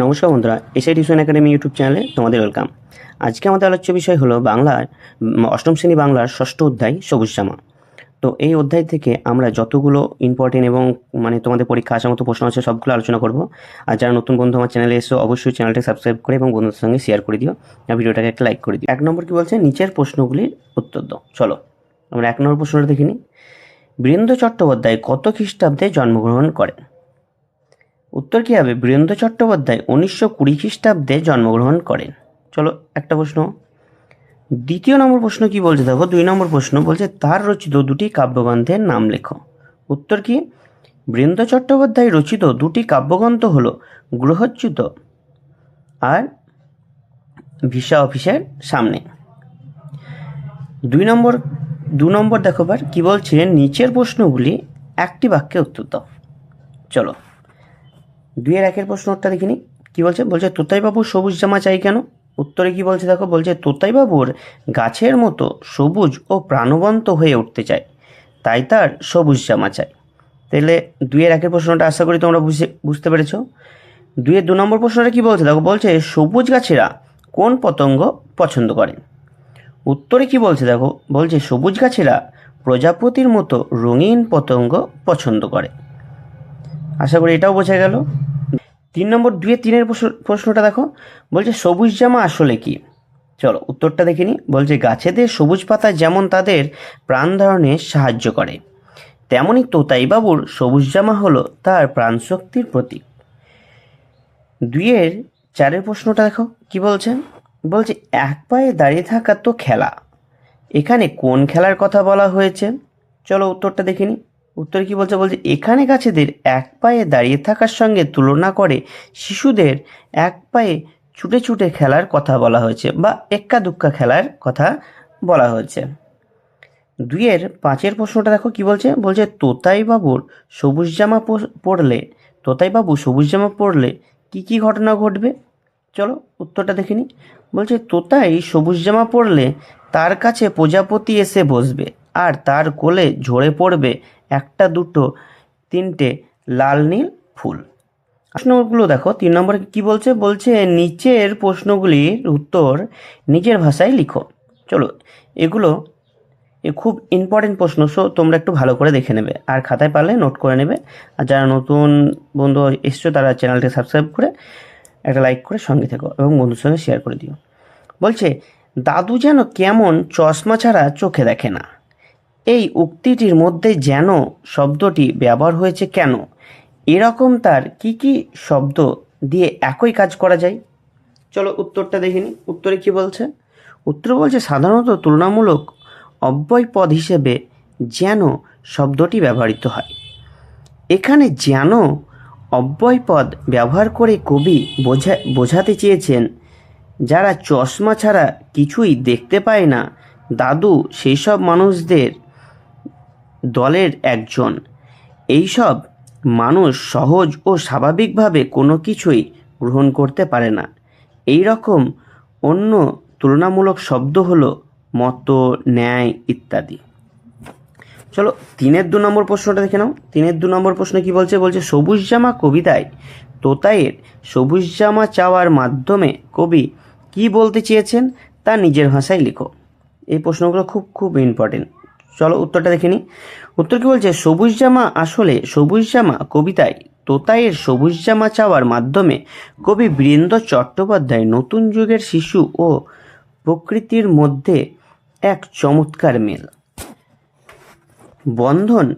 নমস্কার বন্ধুরা, SI tuition academy YouTube চ্যানেলে তোমাদের ওয়েলকাম। আজকে আমাদের আলোচ্য বিষয় হলো বাংলার অষ্টম শ্রেণি বাংলার ষষ্ঠ অধ্যায় সবুজ জামা তো এই অধ্যায় থেকে আমরা যতগুলো ইম্পর্টেন্ট এবং মানে তোমাদের পরীক্ষা আসার মতো প্রশ্ন আছে, সবগুলো আলোচনা করব। আর যারা নতুন বন্ধু আমার চ্যানেলে এসো, অবশ্যই চ্যানেলটা সাবস্ক্রাইব করে এবং বন্ধুদের সঙ্গে শেয়ার করে দিও। আর ভিডিওটাকে একটা লাইক করে দিও। এক নম্বর কী বলছে? নিচের প্রশ্নগুলির উত্তর দাও। চলো, আমরা এক নম্বর প্রশ্নটা দেখিনি বীরেন্দ্র চট্টোপাধ্যায় কত খ্রিস্টাব্দে জন্মগ্রহণ করেন? উত্তর কী হবে? বীরেন্দ্র চট্টোপাধ্যায় উনিশশো কুড়ি খ্রিস্টাব্দে জন্মগ্রহণ করেন। চলো, একটা প্রশ্ন। দ্বিতীয় নম্বর প্রশ্ন কি বলছে? দেখো, দুই নম্বর প্রশ্ন বলছে, তার রচিত দুটি কাব্যগ্রন্থের নাম লেখো। উত্তর কি? বীরেন্দ্র চট্টোপাধ্যায় রচিত দুটি কাব্যগ্রন্থ হল গ্রহচ্যুত আর ভিসা অফিসের সামনে। দুই নম্বর, দু নম্বর দেখো বার কি বলছে নিচের প্রশ্নগুলি একটি বাক্যে উত্তর দাও। চলো। দুইয়ের একের প্রশ্নটা দেখিনি। কি বলছে? বলছে, তোতাইবাবু সবুজ জামা চাই কেন? উত্তরে কি বলছে দেখো, বলছে, তোতাইবাবুর গাছের মতো সবুজ ও প্রাণবন্ত হয়ে উঠতে চায়, তাই তার সবুজ জামা চাই। তাহলে দুইয়ের একের প্রশ্নটা আশা করি তোমরা বুঝে, বুঝতে পেরেছ। দুইয়ের দু নম্বর প্রশ্নটা কী বলছে দেখো, বলছে, সবুজ গাছেরা কোন পতঙ্গ পছন্দ করে? উত্তরে কি বলছে দেখো, বলছে, সবুজ গাছেরা প্রজাপতির মতো রঙিন পতঙ্গ পছন্দ করে। আশা করি এটাও বোঝা গেল। তিন নম্বর দুয়ে তিনের প্রশ্নটা দেখো, বলছে, সবুজ জামা আসলে কি? চলো, উত্তরটা দেখে নিই বলছে, গাছেদের সবুজ পাতা যেমন তাদের প্রাণ ধারণে সাহায্য করে তেমনই তোতাইবাবুর সবুজ জামা হলো তার প্রাণশক্তির প্রতীক। দুইয়ের চারের প্রশ্নটা দেখো, কি বলছে? বলছে, এক পায়ে দাঁড়িয়ে থাকা তো খেলা, এখানে কোন খেলার কথা বলা হয়েছে? চলো, উত্তরটা দেখে নিই উত্তর কি বলছে? বলছে, এখানে গাছেদের এক পায়ে দাঁড়িয়ে থাকার সঙ্গে তুলনা করে শিশুদের এক পায়ে ছুটে ছুটে খেলার কথা বলা হয়েছে বা এক্কা দুক্কা খেলার কথা বলা হয়েছে। দুইয়ের পাঁচের প্রশ্নটা দেখো কি বলছে? বলছে তোতাই বাবুর সবুজ জামা পরলে তোতাই বাবু সবুজ জামা পরলে কি কি ঘটনা ঘটবে? চলো উত্তরটা দেখে নিই। বলছে, তোতাই সবুজ জামা পরলে তার কাছে প্রজাপতি এসে বসবে। আর তার কোলে ঝরে পড়বে একটা দুটো তিনটে লাল নীল ফুল। প্রশ্নগুলো দেখো, তিন নম্বরে কি বলছে? বলছে, নিচের প্রশ্নগুলির উত্তর নিজের ভাষায় লিখো। চলো, এগুলো এ খুব ইম্পর্টেন্ট প্রশ্ন, সো তোমরা একটু ভালো করে দেখে নেবে। আর খাতায় পারলে নোট করে নেবে। আর যারা নতুন বন্ধু এসছো, তারা চ্যানেলটি সাবস্ক্রাইব করে একটা লাইক করে সঙ্গে থেকো এবং বন্ধুর সঙ্গে শেয়ার করে দিও। বলছে, দাদু যেন কেমন চশমা ছাড়া চোখে দেখে না। এই উক্তিটির মধ্যে যেন শব্দটি ব্যবহার হয়েছে কেন? এরকম তার কি কি শব্দ দিয়ে একই কাজ করা যায়? চলো উত্তরটা দেখিনি উত্তরে কি বলছে? উত্তর বলছে, সাধারণত তুলনামূলক অব্যয় পদ হিসেবে যেন শব্দটি ব্যবহৃত হয়। এখানে যেন অব্যয় পদ ব্যবহার করে কবি বোঝা, বোঝাতে চেয়েছেন, যারা চশমা ছাড়া কিছুই দেখতে পায় না, দাদু সেই সব মানুষদের দলের একজন। এইসব মানুষ সহজ ও স্বাভাবিকভাবে কোনো কিছুই গ্রহণ করতে পারে না। এই রকম অন্য তুলনামূলক শব্দ হলো মত, ন্যায় ইত্যাদি। চলো, তিনের দু নম্বর প্রশ্নটা দেখে নাও। তিনের দু নম্বর প্রশ্ন কি বলছে? বলছে সবুজ জামা কবিতায় তোতায়ের সবুজ জামা চাওয়ার মাধ্যমে কবি কি বলতে চেয়েছেন তা নিজের ভাষায় লিখো। এই প্রশ্নগুলো খুব খুব ইম্পর্টেন্ট চলো উত্তরটা দেখে নিই। উত্তর কি বলছে? সবুজ জামা আসলে সবুজ জামা কবিতায়। তোতায়ের সবুজ জামা চাওয়ার মাধ্যমে কবি বীরেন্দ্র চট্টোপাধ্যায় নতুন যুগের শিশু ও প্রকৃতির মধ্যে এক চমৎকার মেল। বন্ধন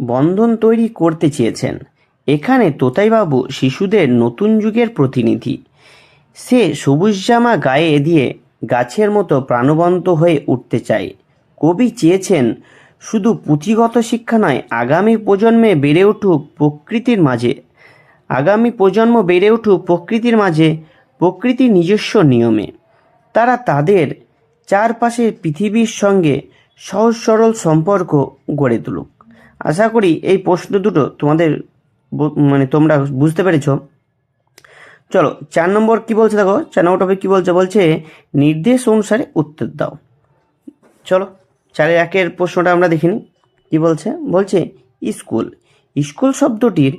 বন্ধন তৈরি করতে চেয়েছেন। এখানে তোতাইবাবু শিশুদের নতুন যুগের প্রতিনিধি। সে সবুজ জামা গায়ে দিয়ে গাছের মতো প্রাণবন্ত হয়ে উঠতে চায়। কবি চেয়েছেন, শুধু পুঁথিগত শিক্ষা নয়, আগামী প্রজন্মে বেড়ে উঠুক প্রকৃতির মাঝে। আগামী প্রজন্ম বেড়ে উঠুক প্রকৃতির মাঝে প্রকৃতির নিজস্ব নিয়মে। তারা তাদের চারপাশের পৃথিবীর সঙ্গে সহজ সরল সম্পর্ক গড়ে তুলুক। আশা করি এই প্রশ্ন দুটো তোমাদের মানে তোমরা বুঝতে পেরেছ। চলো, চার নম্বর কি বলছে দেখো? চার নম্বর টপিক কি বলছে? বলছে, নির্দেশ অনুসারে উত্তর দাও। চলো। চারের একের প্রশ্নটা আমরা দেখিনি। কি বলছে? বলছে, স্কুল। স্কুল শব্দটির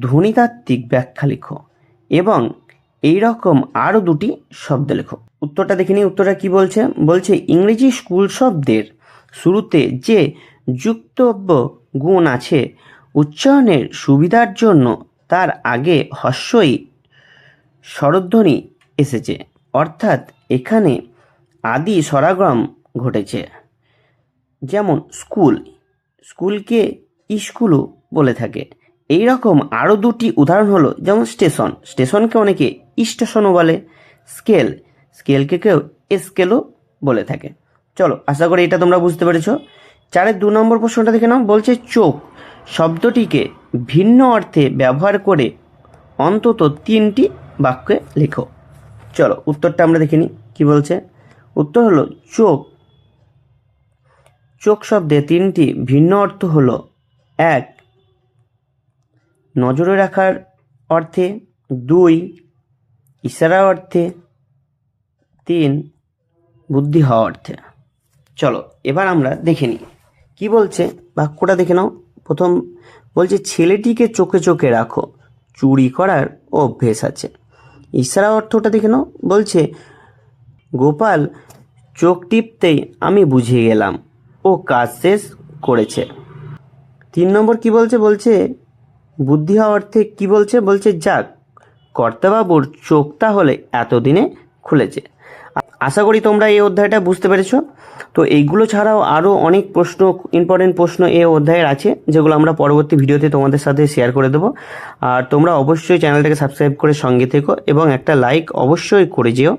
ধ্বনিতাত্ত্বিক ব্যাখ্যা লিখো এবং এই রকম আরও দুটি শব্দ লেখো। উত্তরটা দেখিনি, উত্তরটা কি বলছে? বলছে, ইংরেজি স্কুল শব্দের শুরুতে যে যুক্তব্য গুণ আছে, উচ্চারণের সুবিধার জন্য তার আগে হস্যই স্বরধ্বনি এসেছে। অর্থাৎ এখানে আদি স্বরাগ্রাম ঘটেছে। যেমন স্কুল। স্কুলকে স্কুলও বলে থাকে। এই রকম আরও দুটি উদাহরণ হলো যেমন স্টেশন। স্টেশনকে অনেকে স্টেশনও বলে, স্কেল। স্কেলকে কেউ স্কেলও বলে থাকে। চলো, আশা করি এটা তোমরা বুঝতে পেরেছ। চারের দু নম্বর প্রশ্নটা দেখে নাও। বলছে চোখ। শব্দটিকে ভিন্ন অর্থে ব্যবহার করে অন্তত তিনটি বাক্যে লেখো। চলো, উত্তরটা আমরা দেখে নিই। কী বলছে? উত্তর হলো চোখ। চোখ শব্দে তিনটি ভিন্ন অর্থ হলো, এক, নজরে রাখার অর্থে, দুই, ইশারা অর্থে, তিন, বুদ্ধি হওয়া অর্থে। চলো, এবার আমরা দেখে নিই। কি বলছে? বাক্যটা দেখে নাও। প্রথম বলছে, ছেলেটিকে চোখে চোখে রাখো, চুরি করার অভ্যেস আছে। ইশারা অর্থটা দেখে নাও। বলছে, গোপাল, চোখ টিপতেই আমি বুঝিয়ে গেলাম। ও কাজ শেষ করেছে। তিন নম্বর কি বলছে? বলছে, বুদ্ধি হওয়া অর্থে কি বলছে? বলছে, যাক, কর্তাবাবুর চোখ তাহলে এতদিনে খুলেছে। আশা করি তোমরা এই অধ্যায়টা বুঝতে পেরেছ। তো এইগুলো ছাড়াও আরও অনেক প্রশ্ন ইম্পর্টেন্ট প্রশ্ন এই অধ্যায়ের আছে, যেগুলো আমরা পরবর্তী ভিডিওতে তোমাদের সাথে শেয়ার করে দেবো। আর তোমরা অবশ্যই চ্যানেলটাকে সাবস্ক্রাইব করে সঙ্গে থেকো এবং একটা লাইক অবশ্যই করে যেও।